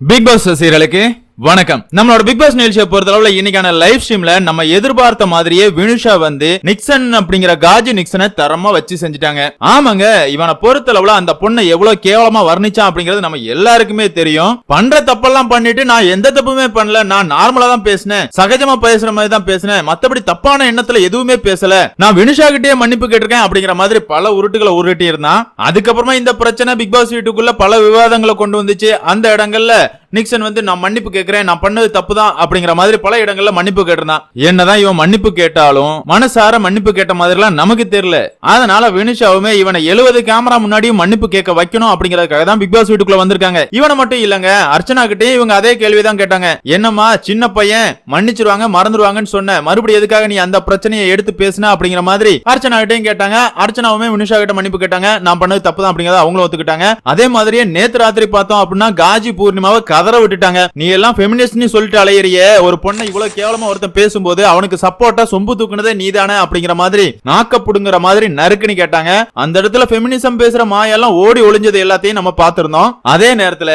Big pass சீரியலுக்கு வணக்கம். நம்மளோட big pass நிகழ்ச்சியை பொறுத்தளவுல இன்னைக்கான லைவ் ஸ்ட்ரீம்ல நம்ம எதிர்பார்த்த மாதிரியே வினுஷா வந்து நிக்சன் அப்படிங்கிற காஜி நிக்சனை தரமா வச்சு செஞ்சுட்டாங்க. ஆமாங்க இவனை பொறுத்தளவுல அந்த பொண்ணை எவ்வளவு கேவலமா வர்ணிச்சான் அப்படிங்கிறது நம்ம எல்லாருக்குமே தெரியும். பண்ற தப்பெல்லாம் பண்ணிட்டு நான் எந்த தப்புமே பண்ணல நான் நார்மலா தான் பேசினேன். சகஜமா பேசுற மாதிரி தான் பேசினேன். மத்தபடி தப்பான எண்ணத்துல எதுவுமே பேசல. நான் வினுஷா கிட்டே மன்னிப்பு கேட்டிருக்கேன் அப்படிங்கிற மாதிரி பல உருட்டுகளை உருட்டி இருந்தான் அதுக்கப்புறமா இந்த பிரச்சனை பிக் பாஸ் வீட்டுக்குள்ள பல விவாதங்களை கொண்டு வந்துச்சு. அந்த இடங்கள்ல நிக்சன் வந்து நான் மன்னிப்பு கேட்கிறேன் நான் பண்ணது தப்பு தான் அப்படிங்கிற மாதிரி பல இடங்கள்ல மன்னிப்பு கேட்டிருந்தான். என்னதான் இவன் மன்னிப்பு கேட்டாலும் மனசார மன்னிப்பு கேட்ட மாதிரி எல்லாம் நமக்கு தெரியல. அதனால வினுஷாவுமே இவனை எழுபது கேமரா முன்னாடியும் மன்னிப்பு கேட்க வைக்கணும் அப்படிங்கறதுக்காக தான் பிக் பாஸ் வீட்டுக்குள்ள வந்திருக்காங்க. இவனை மட்டும் இல்லங்க அர்ச்சனா கிட்டயும் இவங்க அதே கேள்விதான் கேட்டாங்க. என்னம்மா சின்ன பையன் மன்னிச்சிருவாங்க மறந்துடுவாங்கன்னு சொன்ன மறுபடியும் எதுக்காக நீ அந்த பிரச்சனையை எடுத்து பேசுன? அப்படிங்கிற மாதிரி அர்ச்சனா கிட்டயும் கேட்டாங்க. அர்ச்சனாவுமே வினுஷா கிட்ட மன்னிப்பு கேட்டாங்க. நான் பண்ணது தப்பு தான் அப்படிங்கறத அவங்களும் ஒத்துக்கிட்டாங்க. அதே மாதிரியே நேத்து ராத்திரி பார்த்தோம் அப்படின்னா காஜி பூர்ணிமாவை கதற விட்டுட்டாங்க. நீ எல்லாம் ஃபெமினிஸ்ட்னு சொல்லிட்டு அலையறிய. ஒரு பொண்ணை இவ்வளவு கேவலமா ஒருத்தன் பேசும்போது அவனுக்கு சப்போர்ட்டா சொம்பு தூக்குனதே நீதானே அப்படிங்கிற மாதிரி நாக்க புடுங்குற மாதிரி நறுக்குன்னு கேட்டாங்க. அந்த இடத்துல ஃபெமினிசம் பேசுற மாயெல்லாம் ஓடி ஒளிஞ்சது எல்லாத்தையும் நம்ம பார்த்திருந்தோம். அதே நேரத்துல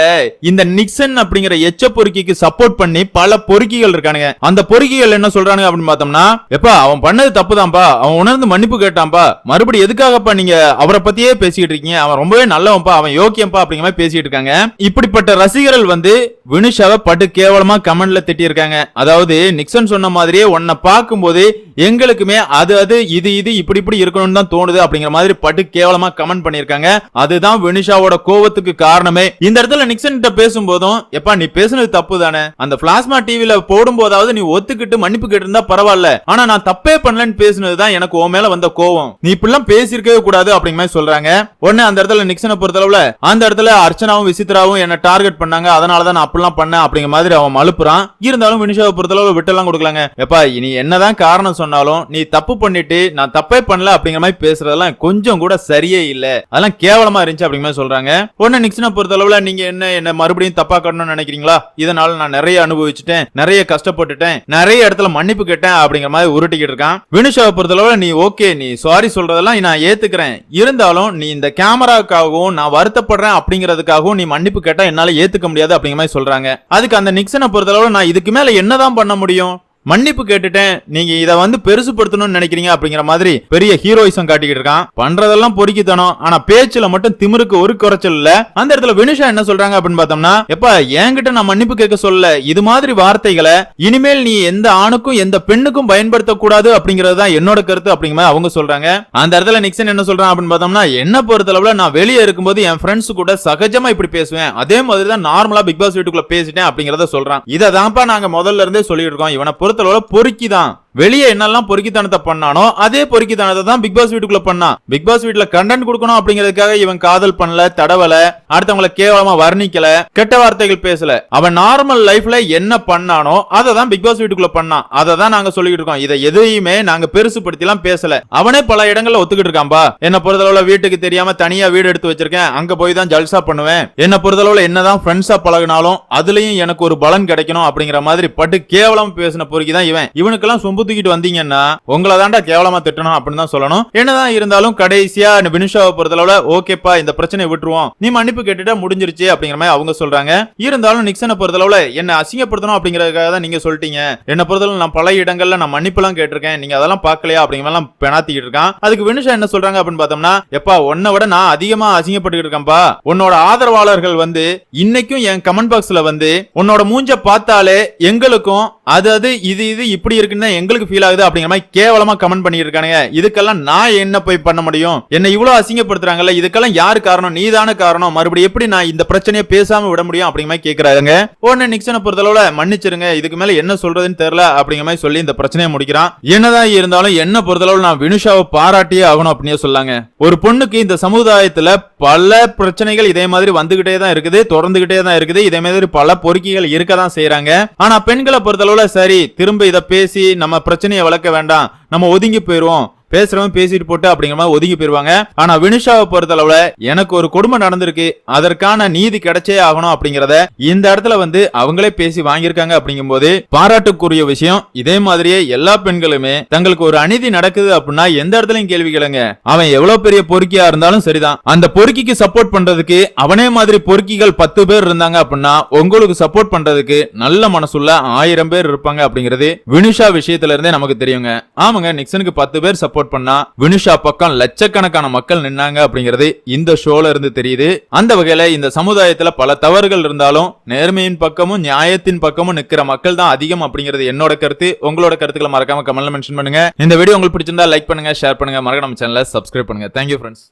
இந்த நிக்சன் அப்படிங்கிற எச்ச பொறுக்கிக்கு சப்போர்ட் பண்ணி பல பொறுக்கிகள் இருக்கானுங்க. அந்த பொறுக்கிகள் என்ன சொல்றானுங்க அப்படின்னு பார்த்தோம்னா எப்பா அவன் பண்ணது தப்புதான்பா. அவன் உணர்ந்து மன்னிப்பு கேட்டான்பா. மறுபடியும் எதுக்காகப்பா நீங்க அவரை பத்தியே பேசிக்கிட்டு இருக்கீங்க? அவன் ரொம்பவே நல்லவன்ப்பா அவன் யோக்கியம்பா அப்படிங்கிற மாதிரி பேசிட்டு இருக்காங்க. இப்படிப்பட்ட ரசிகர்கள் வந்து வினுஷாவை பட்டு கேவலமா கமெண்ட்ல திட்டியிருக்காங்க. அதாவது நிக்சன் சொன்ன மாதிரியே உன்னை பார்க்கும்போது எங்களுக்குமே அது அது இது இது இப்படி இப்படி இருக்கணும்னு தான் தோணுது அப்படிங்கிற மாதிரி பட்டு கேவலமா கமெண்ட் பண்ணிருக்காங்க அதுதான் வெனிஷாவோட கோவத்துக்கு காரணமே. இந்த இடத்துல நிக்சன் கிட்ட பேசும்போதும் எப்பா நீ பேசுனது தப்பு தானே அந்த பிளாஸ்மா டிவில போடும் போதாவது நீ ஒத்துக்கிட்டு மன்னிப்பு கேட்டிருந்தா பரவாயில்ல. ஆனா நான் தப்பே பண்ணலன்னு பேசுனதுதான் எனக்கு உன் மேல வந்த கோவம். நீ இப்படிலாம் பேசியிருக்கவே கூடாது அப்படிங்கிற மாதிரி சொல்றாங்க. உடனே அந்த இடத்துல நிக்சனை பொறுத்தளவுல அந்த இடத்துல அர்ச்சனாவும் விசித்ராவும் என்ன டார்கெட் பண்ணாங்க. அதனாலதான் நான் அப்படிலாம் பண்ணேன் அப்படிங்கிற மாதிரி அவன் மழுப்புறான் இருந்தாலும் வினிஷாவை பொறுத்தளவு விட்டெல்லாம் கொடுக்கலாங்க. எப்பா நீ என்னதான் காரணம் சொன்ன சொன்னாலும் நீ தப்பு பண்ணிட்டு நான் தப்பே பண்ணல அப்படிங்கிற மாதிரி பேசுறதெல்லாம் கொஞ்சம் கூட சரியே இல்ல. அதெல்லாம் கேவலமா இருந்துச்சு அப்படிங்கிற மாதிரி சொல்றாங்க. உடனே நிக்சனை பொறுத்தளவுல நீங்க என்ன என்ன மறுபடியும் தப்பா கட்டணும்னு நினைக்கிறீங்களா? இதனால நான் நிறைய அனுபவிச்சுட்டேன் நிறைய கஷ்டப்பட்டுட்டேன் நிறைய இடத்துல மன்னிப்பு கேட்டேன் அப்படிங்கிற மாதிரி உருட்டிக்கிட்டு இருக்கான். வினுஷாவை பொறுத்தளவுல நீ ஓகே நீ சாரி சொல்றதெல்லாம் நான் ஏத்துக்கிறேன். இருந்தாலும் நீ இந்த கேமராக்காகவும் நான் வருத்தப்படுறேன் அப்படிங்கிறதுக்காகவும் நீ மன்னிப்பு கேட்டா என்னால ஏத்துக்க முடியாது அப்படிங்கிற மாதிரி சொல்றாங்க. அதுக்கு அந்த நிக்சனை பொறுத்தளவு நான் இதுக்கு மேல என்னதான் பண்ண முடியும்? மன்னிப்பு கேட்டுட்டேன். நீங்க இத வந்து பெருசுப்படுத்தணும்னு நினைக்கிறீங்க அப்படிங்கிற மாதிரி பெரிய ஹீரோயிசம் காட்டிக்கிட்டு இருக்கான். பண்றதெல்லாம் பொறுக்கித்தனம். ஆனா பேச்சுல மட்டும் திமிருக்கு ஒரு குறைச்சல் இல்ல. அந்த இடத்துல வினுஷா என்ன சொல்றாங்க அப்படின்னு பார்த்தோம்னா எப்ப என்கிட்ட நான் மன்னிப்பு கேட்க சொல்ல. இது மாதிரி வார்த்தைகளை இனிமேல் நீ எந்த ஆணுக்கும் எந்த பெண்ணுக்கும் பயன்படுத்த கூடாது அப்படிங்கிறது தான் என்னோட கருத்து அப்படிங்கிற அவங்க சொல்றாங்க. அந்த இடத்துல நிக்சன் என்ன சொல்றான் அப்படின்னு பார்த்தோம்னா என்ன பொறுத்தளவுல நான் வெளியே இருக்கும்போது என் ஃப்ரெண்ட்ஸ் கூட சகஜமா இப்படி பேசுவேன். அதே மாதிரி தான் நார்மலா பிக் பாஸ் வீட்டுக்குள்ள பேசிட்டேன் அப்படிங்கறத சொல்றான். இதை தான்ப்பா நாங்க முதல்ல இருந்தே சொல்லிட்டு இருக்கோம். இவனை பொறுத்தளவுல பொறுக்கி தான் வெளியே என்னெல்லாம் பொறுக்கித்தனத்தை பண்ணானோ அதே பொறுக்கித்தனத்தை தான் பிக் பாஸ் வீட்டுக்குள்ள பண்ணான் பிக் பாஸ் வீட்டுல கண்டென்ட் கொடுக்கணும் அப்படிங்கிறதுக்காக இவன் காதல் பண்ணல தடவல அடுத்தவங்களை கேவலமா வர்ணிக்கல கெட்ட வார்த்தைகள் பேசல. அவன் நார்மல் லைஃப்ல என்ன பண்ணானோ அதை தான் பிக் பாஸ் வீட்டுக்குள்ள பண்ணான் அதை தான் நாங்க சொல்லிட்டு இருக்கோம். இதை எதையுமே நாங்க பெருசுபடுத்தி எல்லாம் பேசல. அவனே பல இடங்கள்ல ஒத்துக்கிட்டு இருக்கான்பா என்ன பொறுத்தளவுல வீட்டுக்கு தெரியாம தனியா வீடு எடுத்து வச்சிருக்கேன். அங்க போய் தான் ஜல்சா பண்ணுவேன். என்ன பொறுத்தளவுல என்னதான் ஃப்ரெண்ட்ஸா பழகினாலும் அதுலயும் எனக்கு ஒரு பலன் கிடைக்கணும் அப்படிங்கிற மாதிரி பட்டு கேவலம் பேசின பொறுக்கி தான் இவன். இவனுக்கெல்லாம் சொம்பு தூக்கிட்டு வந்தீங்கன்னா உங்களை தாண்டா கேவலமா திட்டணும் அப்படின்னு தான் சொல்லணும். என்னதான் இருந்தாலும் கடைசியா வினுஷாவை பொறுத்தளவுல ஓகேப்பா இந்த பிரச்சனையை விட்டுருவோம். நீ மன்னிப்பு கேட்டுட்டா முடிஞ்சிருச்சு அப்படிங்கிற மாதிரி அவங்க சொல்றாங்க. இருந்தாலும் நிக்சனை பொறுத்தளவுல என்ன அசிங்கப்படுத்தணும் அப்படிங்கறதுக்காக தான் நீங்க சொல்லிட்டீங்க. என்ன பொறுத்தளவு நான் பல இடங்கள்ல நான் மன்னிப்புலாம் கேட்டிருக்கேன். நீங்க அதெல்லாம் பார்க்கலையா அப்படிங்கிற எல்லாம் பெணாத்திக்கிட்டு இருக்கான். அதுக்கு வினுஷா என்ன சொல்றாங்க அப்படின்னு பார்த்தோம்னா எப்பா உன்னை விட நான் அதிகமா அசிங்கப்பட்டு இருக்கேன்ப்பா. உன்னோட ஆதரவாளர்கள் வந்து இன்னைக்கும் என் கமெண்ட் பாக்ஸ்ல வந்து உன்னோட மூஞ்ச பார்த்தாலே எங்களுக்கும் அது அது இது இது இப்படி இருக்குன்னு எங்க உங்களுக்கு ஃபீல் ஆகுது அப்படிங்கிற மாதிரி கேவலமா கமெண்ட் பண்ணியிருக்கானுங்க. இதுக்கெல்லாம் நான் என்ன போய் பண்ண முடியும்? என்ன இவ்வளவு அசிங்கப்படுத்துறாங்கல்ல இதுக்கெல்லாம் யாரு காரணம்? நீதான காரணம். மறுபடியும் எப்படி நான் இந்த பிரச்சனையை பேசாம விட முடியும் அப்படிங்கிற மாதிரி கேக்குறாங்க உடனே நிக்சனை பொறுத்தளவுல மன்னிச்சிருங்க. இதுக்கு மேல என்ன சொல்றதுன்னு தெரியல அப்படிங்கிற மாதிரி சொல்லி இந்த பிரச்சனையை முடிக்கிறான். என்னதான் இருந்தாலும் என்ன பொறுத்தளவு நான் வினுஷாவை பாராட்டியே ஆகணும் அப்படின்னு சொல்லாங்க. ஒரு பொண்ணுக்கு இந்த சமுதாயத்துல பல பிரச்சனைகள் இதே மாதிரி வந்துகிட்டே தான் இருக்குது தொடர்ந்துகிட்டே தான் இருக்குது. இதே மாதிரி பல பொறுக்கிகள் இருக்க தான் செய்யறாங்க ஆனா பெண்களை பொறுத்தளவுல சரி திரும்ப இதை பேசி நம்ம பிரச்சனையை வளர்க்க வேண்டாம். நம்ம ஒதுங்கி போயிடுவோம் பேசுறவன் பேசிட்டு போட்டு அப்படிங்கிற மாதிரி ஒதுங்கி போயிருவாங்க. ஆனா வினுஷாவை பொறுத்தளவுல எனக்கு ஒரு கொடுமை நடந்திருக்கு. அதற்கான நீதி கிடைச்சே ஆகணும் அப்படிங்கறத இந்த இடத்துல வந்து அவங்களே பேசி வாங்கியிருக்காங்க அப்படிங்கும்போது பாராட்டுக்குரிய விஷயம். இதே மாதிரியே எல்லா பெண்களுமே தங்களுக்கு ஒரு அநீதி நடக்குது அப்படின்னா எந்த இடத்துலயும் கேள்வி கேளுங்க. அவன் எவ்வளவு பெரிய பொறுக்கியா இருந்தாலும் சரிதான். அந்த பொறுக்கிக்கு சப்போர்ட் பண்றதுக்கு அவனே மாதிரி பொறுக்கிகள் பத்து பேர் இருந்தாங்க அப்படின்னா உங்களுக்கு சப்போர்ட் பண்றதுக்கு நல்ல மனசுள்ள ஆயிரம் பேர் இருப்பாங்க அப்படிங்கிறது வினுஷா விஷயத்துல இருந்தே நமக்கு தெரியுங்க. ஆமாங்க நிக்சனுக்கு பத்து பேர் சப்போர்ட் பண்ணா வினுஷா பக்கம் லட்சக்கணக்கான மக்கள் நின்னாங்க அப்படிங்கிறது இந்த ஷோல இருந்து தெரியுது. அந்த வகையில இந்த சமுதாயத்துல பல தவறுகள் இருந்தாலும் நேர்மையின் பக்கமும் நியாயத்தின் பக்கமும் நிக்கிற மக்கள் தான் அதிகம் அப்படிங்கிறது என்னோட கருத்து. உங்களோட கருத்துக்களை மறக்காம கமெண்ட்ல மென்ஷன் பண்ணுங்க. இந்த வீடியோ உங்களுக்கு பிடிச்சிருந்தா லைக் பண்ணுங்க ஷேர் பண்ணுங்க. மறக்க நம்ம சேனலை சப்ஸ்கிரைப் பண்ணுங்க. Thank you friends